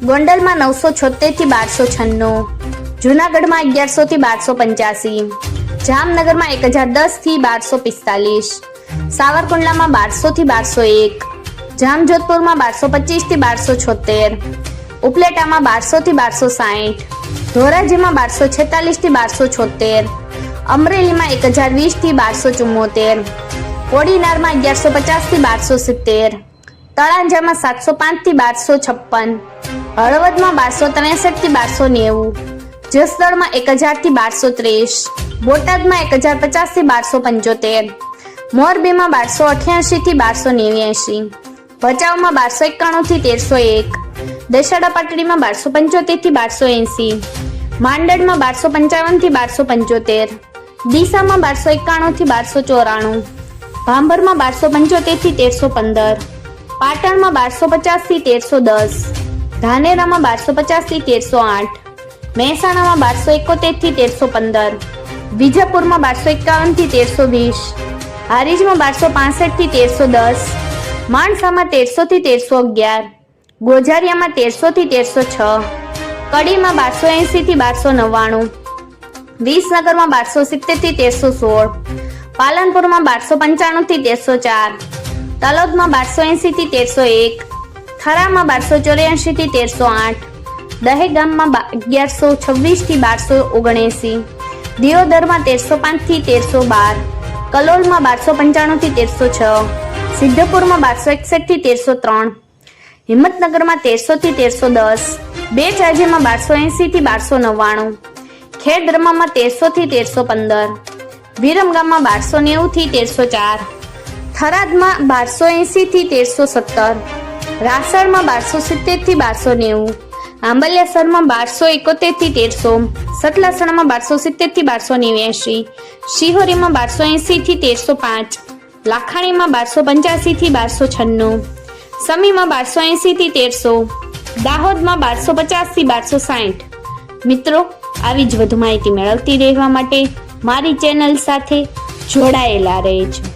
ગોંડલમાં નવસો છોતેરથી બારસો છન્નું જુનાગઢમાં અગિયારસો થી બારસો પંચ્યાસી જામનગરમાં એક હજાર દસથી બારસો પિસ્તાલીસ સાવરકુંડલામાં બારસો થી બારસો એક જામજોધપુરમાં બારસો પચીસથી બારસો છોતેર ઉપલેટામાં બારસો થી બારસો સાહીઠ ધોરાજીમાં બારસો છેતાલીસથી બારસો છોતેર અમરેલીમાં એક હજાર વીસથી બારસો ચુમ્મોતેર કોડીનારમાં અગિયારસો પચાસથી બારસો સિત્તેર તળાંજામાં સાતસો પાંચથી બારસો છપ્પન હળવદમાં બારસો ત્રેસઠથી બારસો નેવું, જસદણમાં એક હજારથી બારસો ત્રીસ, બોટાદમાં એક હજાર પચાસથી બારસો પંચોતેર, મોરબીમાં બારસો અઠ્યાસી થી બારસો નેવ્યાસી, ભચાઉમાં બારસો એકાણું થી તેરસો એક દશાડા પાટડીમાં બારસો પંચોતેરથી બારસો એંસી, માંડળમાં બારસો પંચાવનથી બારસો પંચોતેર, ડીસામાં બારસો એકાણું થી બારસો ચોરાણું, ભાંભરમાં બારસો પંચોતેરથી તેરસો પંદર, પાટણમાં બારસો પચાસથી તેરસો દસ ધાનેરામાં બારસો પચાસથી તેરસો આઠ. મહેસાણામાં બારસો એકોતેરથી તેરસો પંદર. વિજાપુરમાં બારસો એકાવનથી તેરસો વીસ. હારીજમાં બારસો પાસઠથી તેરસો દસ. માણસામાં તેરસો થી તેરસો અગિયાર. ગોઝારિયામાં તેરસો થી તેરસો છ. કડીમાં બારસો એંસીથી બારસો નવ્વાણું. વિસનગરમાં બારસો સિત્તેરથી તેરસો સોળ. પાલનપુરમાં બારસો પંચાણું થી તેરસો ચાર. તલોદમાં બારસો એંસીથી તેરસો એક. થરામાં બારસો ચોર્યાસી થી તેરસો આઠ. દહેગામમાં અગિયારસો છવ્વીસથી બારસો ઓગણએંસી. દિયોદરમાં તેરસો પાંચથી તેરસો બાર. કલોલમાં બારસો પંચાણું થી તેરસો છ. સિદ્ધપુરમાં બારસો એકસઠથી તેરસો ત્રણ. હિંમતનગરમાં તેરસો થી તેરસો દસ. બે ચાર્જેમાં બારસો એંસી થી બારસો નવ્વાણું. ખેડબ્રહ્મામાં તેરસો થી તેરસો પંદર. વિરમગામમાં બારસો નેવું થી તેરસો ચાર. થરાદમાં બારસો એંસી થી તેરસો સત્તર. રાસણમાં બારસો સિત્તેરથી બારસો નેવું. આંબલિયાસરમાં બારસો એકોતેરથી તેરસો. સતલાસણામાં બારસો સિત્તેરથી બારસો નેવ્યાસી શિહોરીમાં બારસો એંસીથી તેરસો પાંચ. લાખાણીમાં બારસો પંચ્યાસી થી બારસો છન્નું. સમીમાં બારસો એંસીથી તેરસો. દાહોદમાં બારસો પચાસથી બારસો સાઠ. મિત્રો, આવી જ વધુ માહિતી મેળવતી રહેવા માટે મારી ચેનલ સાથે જોડાયેલા રહેજો.